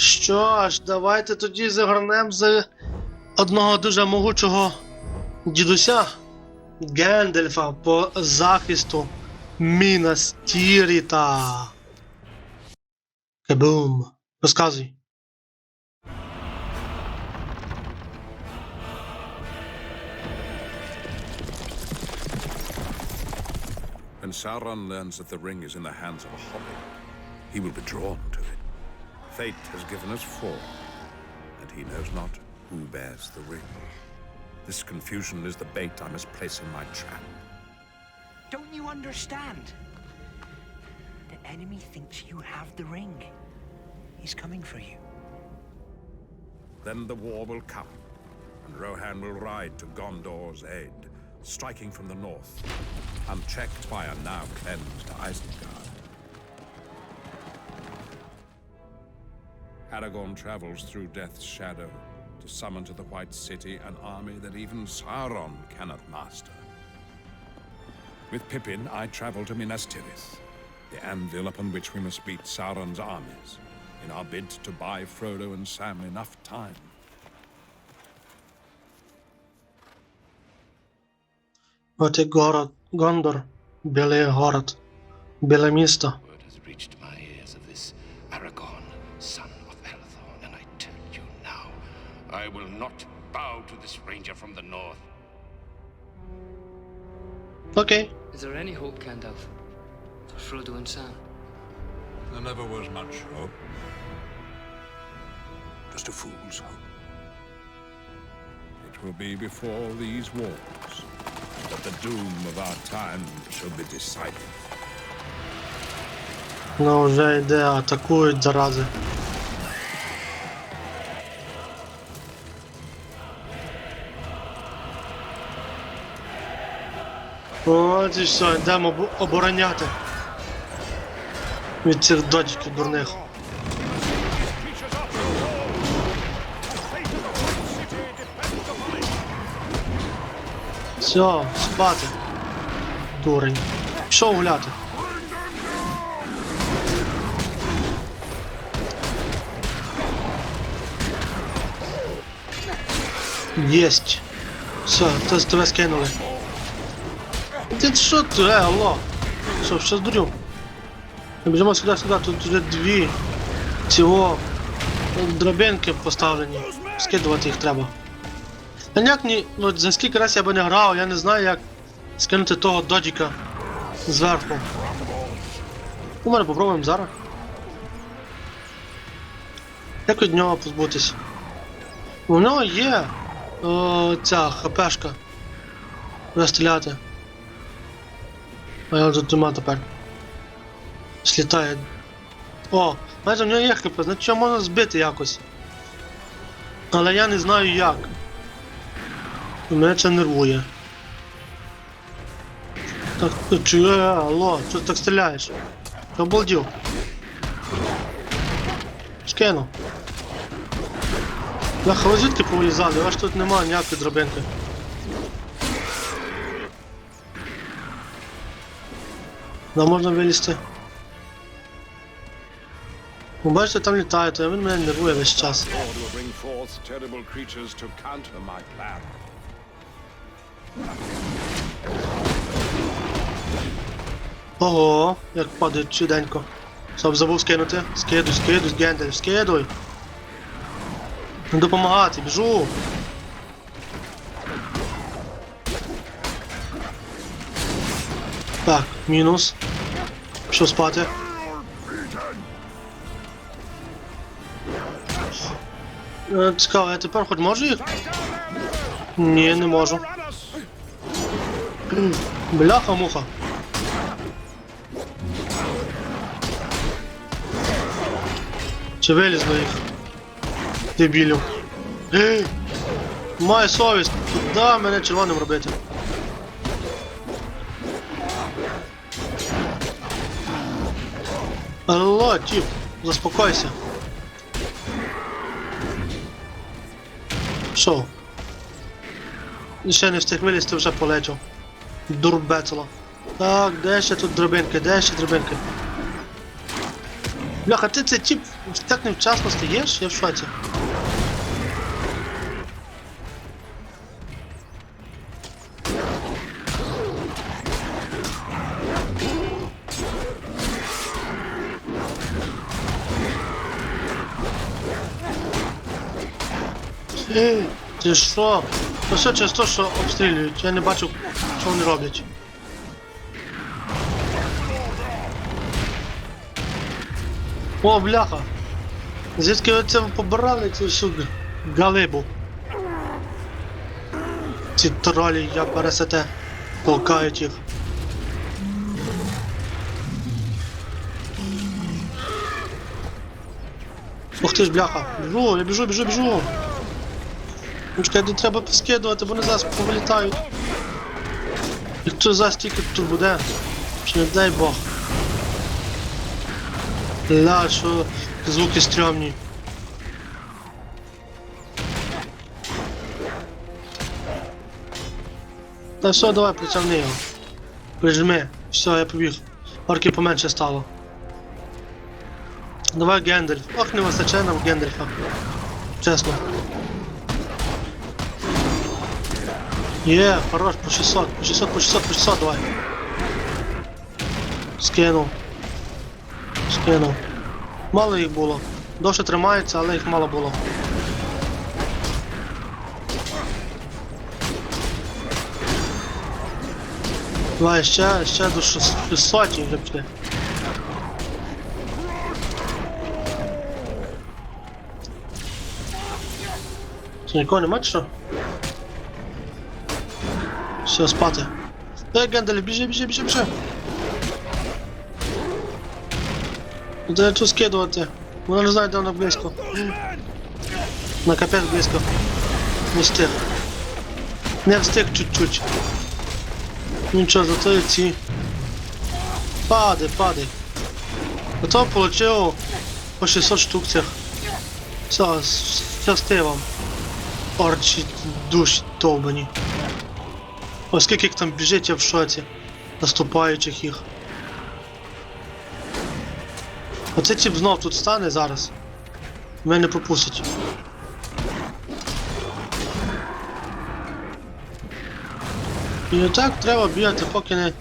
Що ж, давайте тоді загорнемо з одного дуже могучого дідуся Гендельфа по захисту Мінас Тіріта. Кабум. Розказуй. When Sauron learns that the ring is in the hands of a hobbit, he will be drawn to it. Fate has given us four, and he knows not who bears the ring. This confusion is the bait I must place in my trap. Don't you understand? The enemy thinks you have the ring. He's coming for you. Then the war will come, and Rohan will ride to Gondor's aid, striking from the north, unchecked by a now cleansed Isengard. Aragorn travels through Death's shadow to summon to the White City an army that even Sauron cannot master. With Pippin, I travel to Minas Tirith, the anvil upon which we must beat Sauron's armies, in our bid to buy Frodo and Sam enough time. Ote Gondor, bele horat, bele mister. I will not bow to this ranger from the north. Окей. Is there any hope, Gandalf? For Frodo and Sam? There never was much hope. Just a fool's hope. It will be before these wars that the doom of our time shall be decided. Ну вже йде, атакують зарази. От і все, йдемо обо- обороняти. Від цих дочків дурних. Все, спати. Дурень. Пішов гуляти. Єсть. Все, ти тебе скинули. Ти що ти, е, алло? Що, що здурів? Біжимо сюди, сюди, тут вже дві цього дробинки поставлені. Скидувати їх треба. А як ні, ну за скільки раз я би не грав, я не знаю як скинути того доджіка зверху. У мене попробуємо зараз. Як від нього позбутись? У нього є о, ця хпшка. Буде стріляти. А я тут нема тепер. Слітає. О, майже в нього є хп, значить його можна збити якось. Але я не знаю як. І мене це нервує. Так, ти чує, алло, що ти так стріляєш? Ти обалдів. Скину. Бляха, ви звідки повилізали? Аж тут нема ніякої дробинки. Да можна вилізти. Ви бачите, там літають, а він мене нервує весь час. Ого, як падають чуденько. Стоп, забув скинути. Скидуй, скидуй, Гендель, скидуй. Не допомагати, біжу. Мінус. Пішов спати. Е, Цікаво, я тепер хоч можу їх? Ні, не можу. Бляха-муха. Чи вилізло їх? Дебілів. Має совість! Куди мене червоним робити? Алло, тип, заспокойся. Що? Ще не встиг вилізти, вже полетів. Дурбецело. Так, де ще тут дробинки, де ще дробинки? Бляха, ти це тип так невчасно стаєш? Я в шоці. Ти що? Ну все через те, що обстрілюють. Я не бачу, що вони роблять. О, бляха! Звідки ви це побирали цю всю галибу? Ці тролі, я пересете, толкають їх. Ух ти ж, бляха! Біжу, я біжу, біжу, біжу! Чекай, де треба поскидувати, вони зараз повилітають. І хто зараз тільки тут буде? Чи не дай Бог. Ля, що звуки стрьомні. Та все, давай притягни його. Прижми. Все, я побіг. Орки поменше стало. Давай Гендальф. Ох, не вистачає нам Гендальфа. Чесно. Є, хорош, по 600, по 600, по 600, по 600, давай. Скинув. Скинув. Мало їх було. Довше тримаються, але їх мало було. Давай, ще, ще до 600 вже пішли. Нікого нема чи що? Все, спати. Дай Гендаль, біжи, біжи, біжи, біжи. Де тут скидувати? Вона не знає, де вона близько. На капець близько. Не встиг. Не встиг чуть-чуть. Нічого, зато і ці. Падай, падай. Зато получив по 600 штук цих. Все, щасти вам. Орчі душі довбані. Ось скільки їх там біжить, я в шоці. Наступаючих їх. Оце тип знов тут стане зараз. Мене пропустить. І так треба бігати, поки не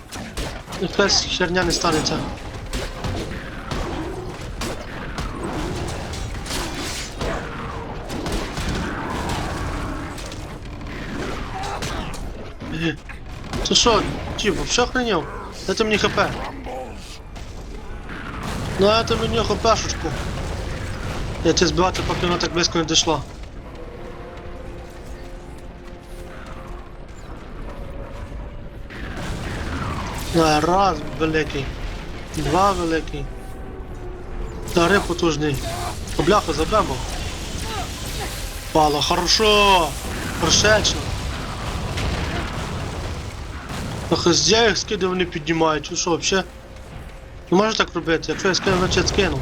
якась херня не станеться. Це що, тип, вообще охренел? Дайте мені хп. Дайте мені хпшечку. Я тебе збивати, поки вона так близько не дійшла. Да, раз великий. Два великий. Три потужний. Бляха, забемо. Пало, хорошо. Прошечно. Ах, я їх скидав, вони піднімають. Ну що, взагалі? Не можу так робити, якщо я скину, значить скину.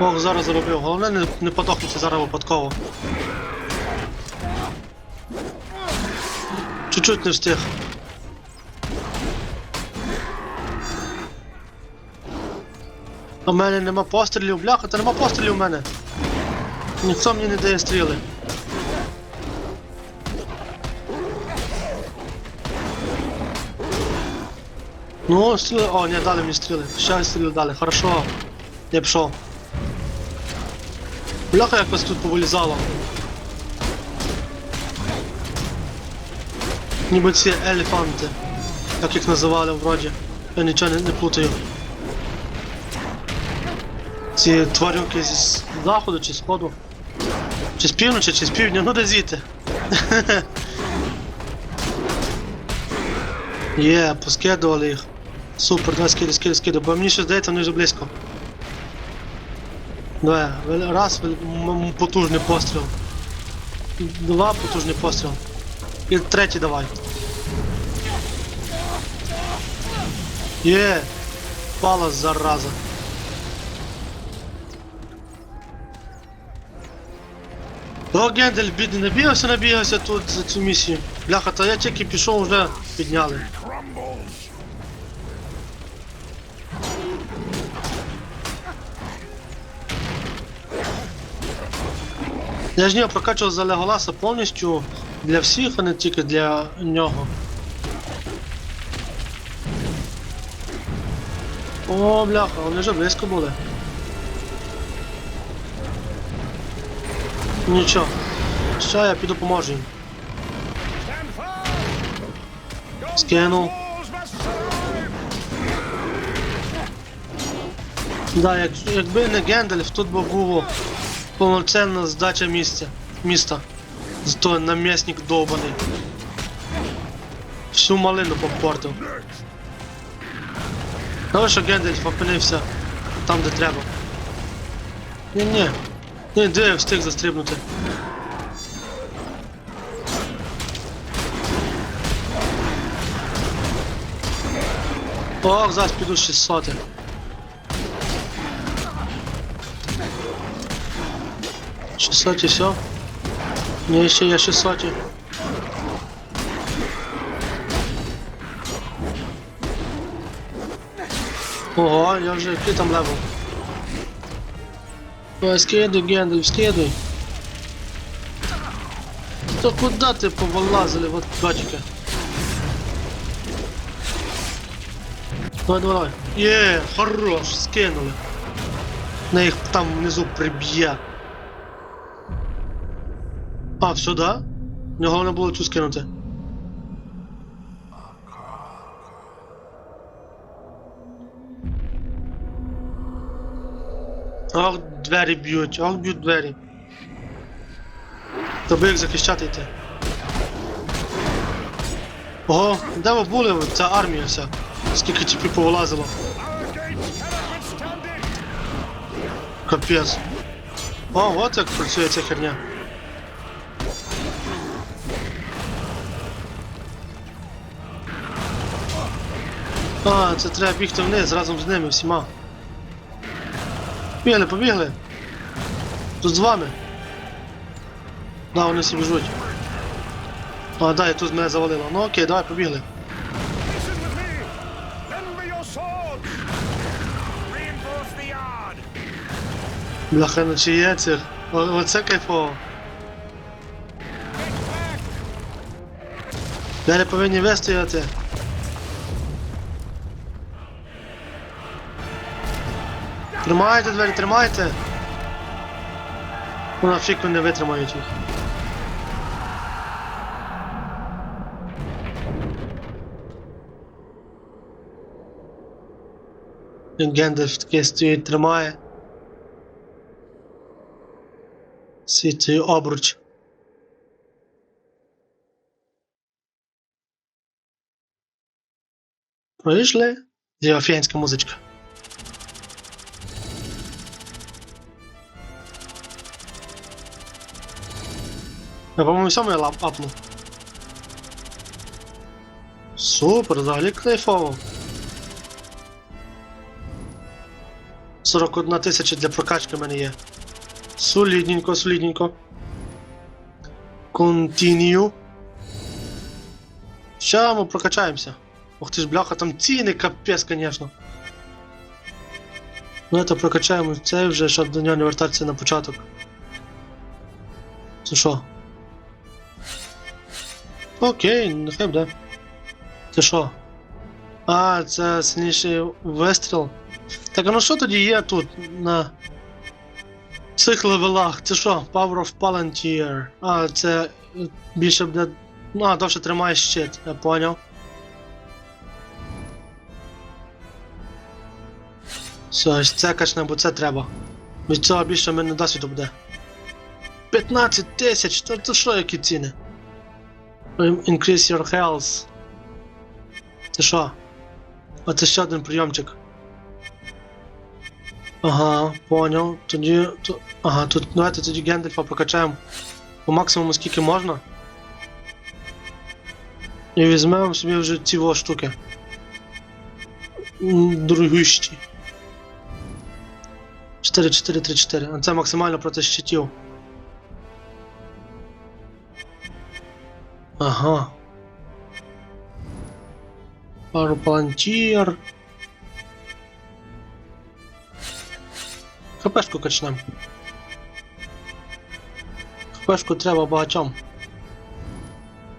Ох, зараз заробив. Головне не, не подохнути зараз випадково. Чуть-чуть не встиг. У мене нема пострілів, бляха, та нема пострілів у мене. Ніхто мені не дає стріли. Ну, стріли. О, не дали мені стріли. Ще стріли дали, хорошо. Я пішов. Бляха якось тут повилізало. Ніби ці елефанти. Як їх називали вроді. Я нічого не, не плутаю. Ці тварюки зі заходу чи сходу. Чи з півночі, чи з півдня, ну де звідти. Є, поскидували їх. Супер, давай скидай, скидай, скидай, бо мені ще здається, вони вже близько. Давай, раз потужний постріл. Два потужний постріл. І третій давай. Є! Пала зараза. О, Гендель, бідний, набігався, набігався тут за цю місію. Бляха, та я тільки пішов, вже підняли. Я ж нього прокачував за Леголаса повністю для всіх, а не тільки для нього. О, бляха, вони вже близько були. Нічого. Ще я піду поможу їм. Скинув. Да, як, якби не Гендальф, тут би було повноцінна здача місця, міста. Зато намісник довбаний. Всю малину попортив. Добре, що Гендальф опинився там, де треба. Ні-ні. Ні, де я встиг застрибнути. Ох, зараз піду 600. Шістсоті все? Ні, ще є 600. Ого, я вже який там левел. Ой, скидуй, Гендаль, скидуй. То куда ти повилазили, вот бачите? Давай, давай. Є, хорош, скинули. На їх там внизу приб'є. А, все, да? Не головне було цю скинути. Ох, двері б'ють, ох, б'ють двері. Тобі як захищати йти. Ого, де ви були? Ця армія вся. Скільки тіпів повилазило. Капець. О, от як працює ця херня. А, це треба бігти вниз разом з ними всіма. Побігли, побігли. Тут з вами. Да, вони всі біжуть. А, да, і тут мене завалило. Ну окей, давай, побігли. Бляха, ну чи є цих? Оце кайфово. Далі повинні вистояти. Тримайте двері, тримайте. Нафіг вони не витримають їх. Гендальф таки стоїть, тримає. Свій обруч. Вийшли? Діофіянська музичка. Я, по-моєму, всьому я лап апну. Супер, взагалі кайфово. 41 тисяча для прокачки в мене є. Солідненько, солідненько. Continue. Ща ми прокачаємося. Ух ти ж, бляха, там ціни капець, конечно. Ну это прокачаємо цей вже, щоб до нього не вертатися на початок. Це що? Окей, нехай буде. Це що? А, це сильніший вистріл. Так, а ну що тоді є тут на цих левелах? Це що? Power of Palantir. А, це більше буде. Ну, а, довше тримає щит, я поняв. Все, це качне, бо це треба. Від цього більше мене досвіду буде. 15 тисяч, це що, які ціни? Increase your health. Це що? А це ще один прийомчик. Ага, понял. Тоді. То, ага, тут давайте тоді Гендальфа прокачаємо по максимуму скільки можна. І візьмемо собі вже ці во штуки. М, Дорогущі. 4, 4, 3, 4. А це максимально проти щитів. Ага. Пару. ХПшку качнем. ХПшку треба багатьом.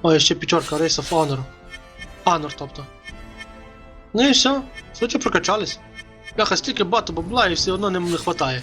О, і ще п'ятерка Race of Honor. Honor, тобто. Ну і все. Сучі прокачались. Бляха, стільки бату бабла і все одно не, хватає.